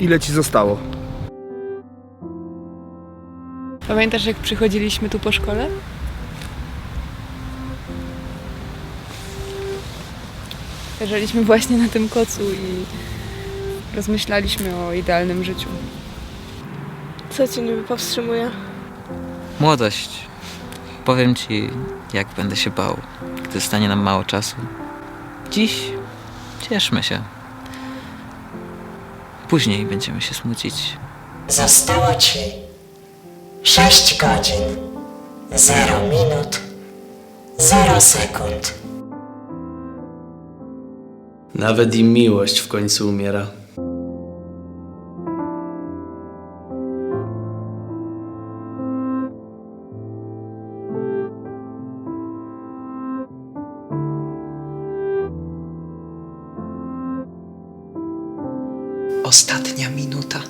Ile ci zostało? Pamiętasz, jak przychodziliśmy tu po szkole? Leżeliśmy właśnie na tym kocu i rozmyślaliśmy o idealnym życiu. Co cię niby powstrzymuje? Młodość. Powiem ci, jak będę się bał, gdy stanie nam mało czasu. Dziś cieszmy się. Później będziemy się smucić. Zostało ci 6 godzin, 0 minut, 0 sekund. Nawet i miłość w końcu umiera. Ostatnia minuta.